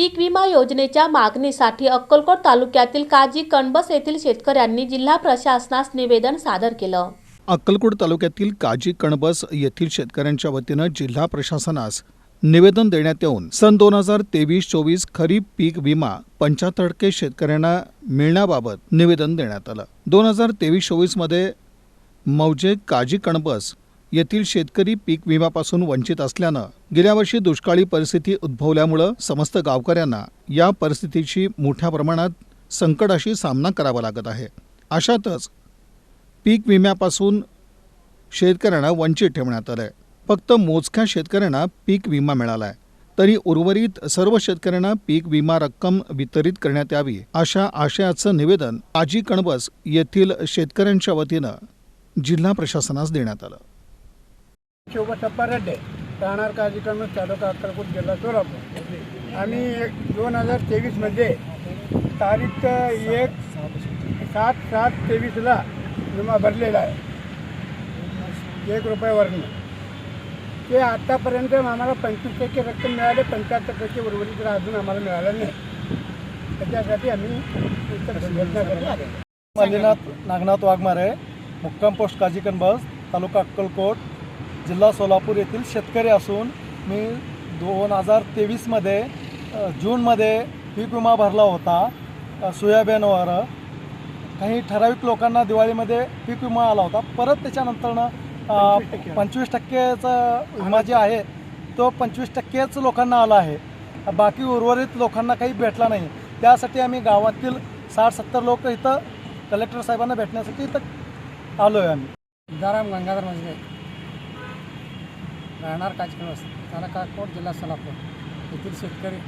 पीक विमा योजनेच्या मागणीसाठी अक्कलकोट तालुक्यातील काजी कणबस येथील शेतकऱ्यांनी जिल्हा प्रशासनास निवेदन सादर केलं. अक्कलकोट तालुक्यातील काजी कणबस येथील शेतकऱ्यांच्या वतीनं जिल्हा प्रशासनास निवेदन देण्यात येऊन सन दोन हजार तेवीस चोवीस खरीप पीक विमा पंच्याहत्तर टक्के शेतकऱ्यांना मिळण्याबाबत निवेदन देण्यात आलं. दोन हजार तेवीस चोवीसमध्ये मौजे काजी कणबस येथील शेतकरी पीक विम्यापासून वंचित असल्यानं गेल्या वर्षी दुष्काळी परिस्थिती उद्भवल्यामुळं समस्त गावकऱ्यांना या परिस्थितीशी मोठ्या प्रमाणात संकटाशी सामना करावा लागत आहे. अशातच पीक विम्यापासून शेतकऱ्यांना वंचित ठेवण्यात आलं आहे फक्त मोजक्या शेतकऱ्यांना पीक विमा मिळाला आहे तरी उर्वरित सर्व शेतकऱ्यांना पीक विमा रक्कम वितरित करण्यात यावी अशा आशयाचं निवेदन आजी कणबस येथील शेतकऱ्यांच्या वतीनं जिल्हा प्रशासनास देण्यात आलं. शिवबसप्पा रेड्डे राहणार कार्यक्रम तालुका अक्कलकोट जिल्हा सोलापूर. आम्ही एक दोन हजार तेवीसमध्ये तारीख एक सात सात तेवीसला विमा भरलेला आहे. एक रुपयावरनं ते आत्तापर्यंत आम्हाला पंचवीस टक्के रक्कम मिळाले पंच्याहत्तर टक्के उर्वरित अजून आम्हाला मिळालं नाही. त्याच्यासाठी आम्ही मल्लीनाथ नागनाथ वाघमारे मुक्काम पोस्ट काजीकन बस तालुका अक्कलकोट. जिल्हा सोलापूर येथील शेतकरी असून मी दोन हजार तेवीसमध्ये जूनमध्ये पीक विमा भरला होता सोयाबीनवर. काही ठराविक लोकांना दिवाळीमध्ये पीक विमा आला होता. परत त्याच्यानंतरनं अ, 25% पंचवीस टक्केचा विमा जे आहे तो पंचवीस टक्केच लोकांना आला आहे. बाकी उर्वरित लोकांना काही भेटला नाही. त्यासाठी आम्ही गावातील साठ सत्तर लोक इथं कलेक्टर साहेबांना भेटण्यासाठी इथं आलो आहे आम्ही दाराम गंगाधर मजगे राहणार काचकणवस तालुका कोट जिल्हा सोलापूर. येथील शेतकरी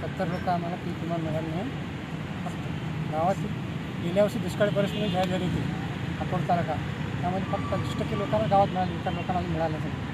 सत्तर लोक आम्हाला पीक विमा मिळाले नाही गावाची गेल्या वर्षी दुष्काळी परिस्थिती जाहीर झाली होती. अकोट तालुका. त्यामध्ये फक्त पंचवीस टक्के लोकांना गावात मिळाले इतर लोकांना मिळालं नाही.